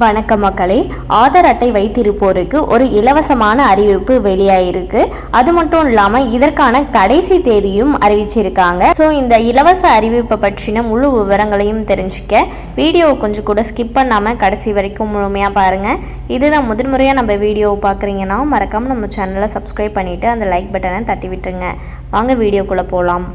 வணக்க மக்களே. ஆதார் அட்டை வைத்திருப்போருக்கு ஒரு இலவசமான அறிவிப்பு வெளியாயிருக்கு. அது மட்டும் இல்லாமல் இதற்கான கடைசி தேதியும் அறிவிச்சிருக்காங்க. ஸோ இந்த இலவச அறிவிப்பை பற்றின முழு விவரங்களையும் தெரிஞ்சுக்க வீடியோவை கொஞ்சம் கூட ஸ்கிப் பண்ணாமல் கடைசி வரைக்கும் முழுமையாக பாருங்கள் இதுதான் முதன்முறையாக நம்ம வீடியோவை பார்க்குறீங்கன்னா மறக்காமல் நம்ம சேனலை சப்ஸ்கிரைப் பண்ணிவிட்டு அந்த லைக் பட்டனை தட்டி விட்டுருங்க வாங்க வீடியோக்குள்ளே போகலாம்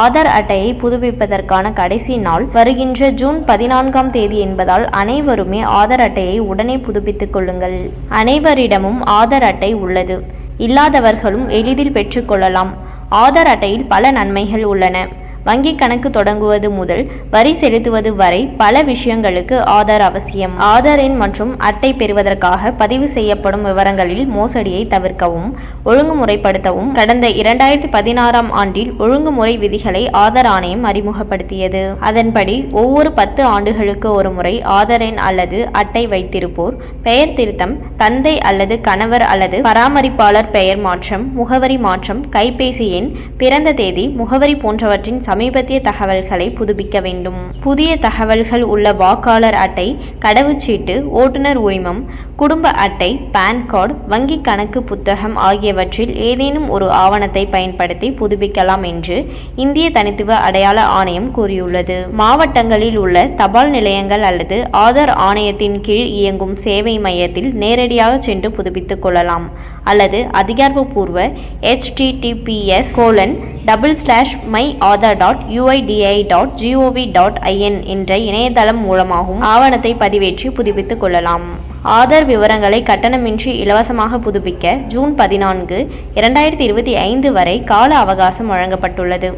ஆதார் அட்டையை புதுப்பிப்பதற்கான கடைசி நாள் வருகின்ற ஜூன் பதினான்காம் தேதி என்பதால் அனைவருமே ஆதார் அட்டையை உடனே புதுப்பித்துக் கொள்ளுங்கள். அனைவரிடமும் ஆதார் அட்டை உள்ளது. இல்லாதவர்களும் எளிதில் பெற்றுக்கொள்ளலாம் ஆதார் அட்டையில் பல நன்மைகள் உள்ளன. வங்கி கணக்கு தொடங்குவது முதல் வரி செலுத்துவது வரை பல விஷயங்களுக்கு ஆதார் அவசியம். ஆதார் எண் மற்றும் அட்டை பெறுவதற்காக பதிவு செய்யப்படும் விவரங்களில் மோசடியை தவிர்க்கவும் ஒழுங்குமுறைப்படுத்தவும். கடந்த இரண்டாயிரத்தி பதினாறாம் ஆண்டில் ஒழுங்குமுறை விதிகளை ஆதார் ஆணையம் அறிமுகப்படுத்தியது. அதன்படி ஒவ்வொரு பத்து ஆண்டுகளுக்கு ஒரு முறை ஆதார் எண் அல்லது அட்டை வைத்திருப்போர் பெயர் திருத்தம் தந்தை அல்லது கணவர் அல்லது பராமரிப்பாளர் பெயர் மாற்றம் முகவரி மாற்றம் கைபேசி எண் பிறந்த தேதி முகவரி போன்றவற்றின் சமீபத்திய தகவல்களை புதுப்பிக்க வேண்டும். புதிய தகவல்கள் உள்ள வாக்காளர் அட்டை கடவுச்சீட்டு ஓட்டுநர் உரிமம் குடும்ப அட்டை பான் கார்டு வங்கி கணக்கு புத்தகம் ஆகியவற்றில் ஏதேனும் ஒரு ஆவணத்தை பயன்படுத்தி புதுப்பிக்கலாம் என்று இந்திய தனித்துவ அடையாள ஆணையம் கூறியுள்ளது. மாவட்டங்களில் உள்ள தபால் நிலையங்கள் அல்லது ஆதார் ஆணையத்தின் கீழ் இயங்கும் சேவை மையத்தில் நேரடியாக சென்று புதுப்பித்துக் கொள்ளலாம். அல்லது அதிகாரப்பூர்வ HTTPS colon double slash my Aadhaar dot UIDAI dot GOV dot IN என்ற இணையதளம் மூலமாகவும் ஆவணத்தை பதிவேற்றி புதுப்பித்துக் கொள்ளலாம். ஆதார் விவரங்களை கட்டணமின்றி இலவசமாக புதுப்பிக்க ஜூன் பதினான்கு இரண்டாயிரத்தி இருபத்தி ஐந்து வரை கால அவகாசம் வழங்கப்பட்டுள்ளது.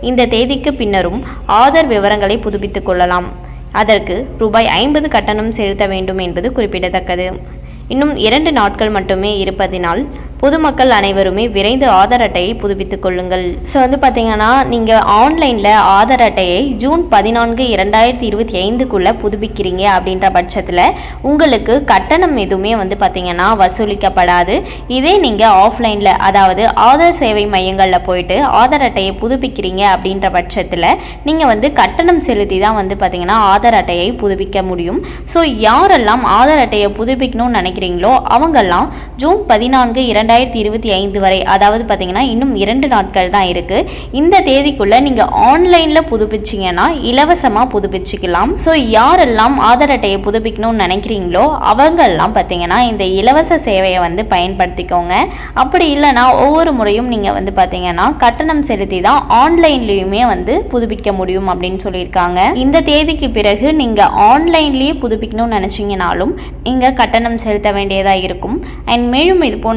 இந்த தேதிக்கு பின்னரும் ஆதார் விவரங்களை புதுப்பித்துக் கொள்ளலாம். அதற்கு ரூபாய் ஐம்பது கட்டணம் செலுத்த வேண்டும் என்பது குறிப்பிடத்தக்கது. இன்னும் இரண்டு நாட்கள் மட்டுமே இருப்பதினால் பொதுமக்கள் அனைவருமே விரைந்து ஆதார் அட்டையை புதுப்பித்துக் கொள்ளுங்கள். ஸோ வந்து பார்த்தீங்கன்னா நீங்கள் ஆன்லைனில் ஆதார் அட்டையை ஜூன் பதினான்கு இரண்டாயிரத்தி இருபத்தி ஐந்துக்குள்ளே புதுப்பிக்கிறீங்க அப்படின்ற பட்சத்தில் உங்களுக்கு கட்டணம் எதுவுமே வந்து பார்த்தீங்கன்னா வசூலிக்கப்படாது. இதே நீங்கள் ஆஃப்லைனில் அதாவது ஆதார் சேவை மையங்களில் போயிட்டு ஆதார் அட்டையை புதுப்பிக்கிறீங்க அப்படின்ற பட்சத்தில் நீங்கள் வந்து கட்டணம் செலுத்தி தான் வந்து பார்த்தீங்கன்னா ஆதார் அட்டையை புதுப்பிக்க முடியும். ஸோ யாரெல்லாம் ஆதார் அட்டையை புதுப்பிக்கணும்னு நினைக்கிறீங்களோ அவங்கெல்லாம் ஜூன் பதினான்கு இரண்டு இரண்டாயிரத்தி இருபத்தி ஐந்து வரை அதாவது பார்த்தீங்கன்னா இன்னும் இரண்டு நாட்கள் தான் இருக்குது இந்த தேதிக்குள்ளே நீங்கள் ஆன்லைனில் புதுப்பிச்சிங்கன்னா இலவசமாக புதுப்பிச்சுக்கலாம். ஸோ யாரெல்லாம் ஆதார் அட்டையை புதுப்பிக்கணும்னு நினைக்கிறீங்களோ அவங்கெல்லாம் பார்த்தீங்கன்னா இந்த இலவச சேவையை வந்து பயன்படுத்திக்கோங்க. அப்படி இல்லைன்னா ஒவ்வொரு முறையும் நீங்கள் வந்து பார்த்தீங்கன்னா கட்டணம் செலுத்தி தான் ஆன்லைன்லேயுமே வந்து புதுப்பிக்க முடியும் அப்படின்னு சொல்லியிருக்காங்க. இந்த தேதிக்கு பிறகு நீங்கள் ஆன்லைன்லேயே புதுப்பிக்கணும்னு நினச்சிங்கனாலும் நீங்கள் கட்டணம் செலுத்த வேண்டியதாக இருக்கும். அண்ட் மேலும் இது போன்ற